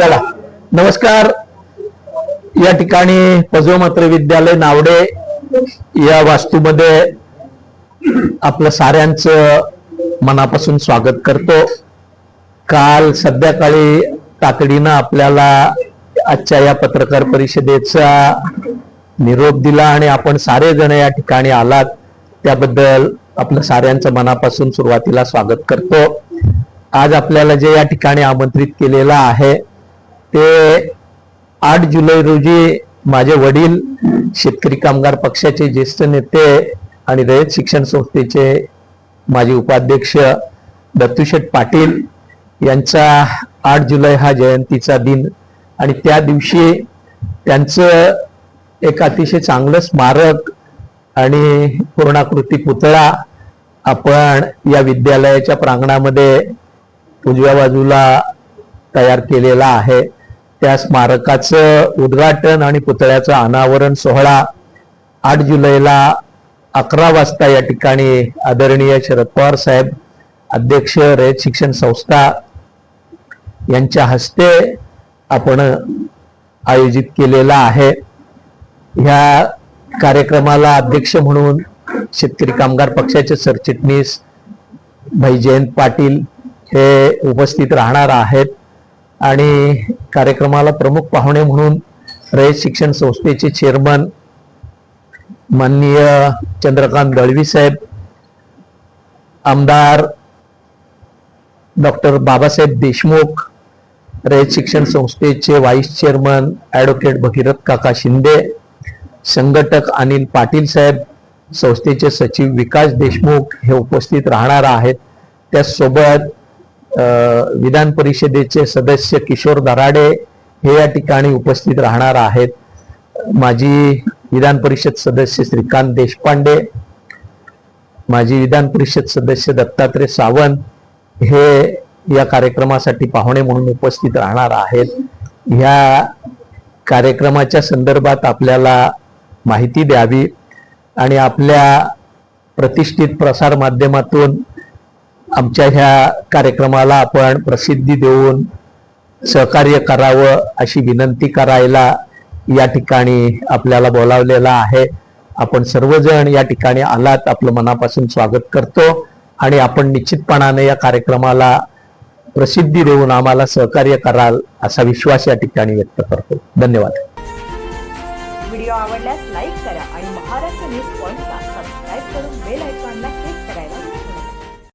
चला नमस्कार. या ठिकाणी पजोमात्र विद्यालय नावडे या वास्तूमध्ये आपलं साऱ्यांचं मनापासून स्वागत करतो. काल संध्याकाळी तातडीनं आपल्याला आजच्या या पत्रकार परिषदेचा निरोप दिला आणि आपण सारे जण या ठिकाणी आलात. त्याबद्दल आपलं साऱ्यांचं मनापासून सुरुवातीला स्वागत करतो. आज आपल्याला जे या ठिकाणी आमंत्रित केलेलं आहे ते आठ जुलै रोजी माझे वडील शेतकरी कामगार पक्षाचे ज्येष्ठ नेते आणि रयत शिक्षण संस्थेचे माजी उपाध्यक्ष दत्तूशेठ पाटील यांचा आठ जुलै हा जयंतीचा दिन. आणि त्या दिवशी त्यांचं एक अतिशय चांगलं स्मारक आणि पूर्णाकृती पुतळा आपण या विद्यालयाच्या प्रांगणामध्ये उजव्या बाजूला तयार केलेला आहे. त्या स्मारकाचं उद्घाटन आणि पुतळ्याचं अनावरण सोहळा आठ जुलैला अकरा वाजता या ठिकाणी आदरणीय शरद पवार साहेब अध्यक्ष रयत शिक्षण संस्था यांच्या हस्ते आपण आयोजित केलेला आहे. ह्या कार्यक्रमाला अध्यक्ष म्हणून शेतकरी कामगार पक्षाचे सरचिटणीस भाई जयंत पाटील हे उपस्थित राहणार आहेत. आणि कार्यक्रमाला प्रमुख पाहुणे म्हणून रयत शिक्षण संस्थेचे चेअरमन माननीय चंद्रकांत दळवी साहेब आमदार डॉक्टर बाबासाहेब देशमुख रयत शिक्षण संस्थेचे व्हाईस चेअरमन ॲडव्होकेट भगीरथ काका शिंदे संघटक अनिल पाटील साहेब संस्थेचे सचिव विकास देशमुख हे उपस्थित राहणार आहेत. त्याचसोबत विधान परिषदेचे सदस्य किशोर दराडे हे या ठिकाणी उपस्थित राहणार आहेत. माजी विधान परिषद सदस्य श्रीकांत देशपांडे माजी विधान परिषद सदस्य दत्तात्रय सावंत हे या कार्यक्रमासाठी पाहुणे म्हणून उपस्थित राहणार आहेत. ह्या कार्यक्रमाच्या संदर्भात आपल्याला माहिती द्यावी आणि आपल्या प्रतिष्ठित प्रसार माध्यमातून आमच्या ह्या कार्यक्रमाला आपण प्रसिद्धी देऊन सहकार्य करावं अशी विनंती करायला या ठिकाणी आपल्याला बोलावलेला आहे. आपण सर्वजण या ठिकाणी आलात आपलं मनापासून स्वागत करतो आणि आपण निश्चितपणाने या कार्यक्रमाला प्रसिद्धी देऊन आम्हाला सहकार्य कराल असा विश्वास या ठिकाणी व्यक्त करतो. धन्यवाद. व्हिडिओ आवडल्यास लाईक करा आणि महाराष्ट्र न्यूज पॉइंटला सबस्क्राईब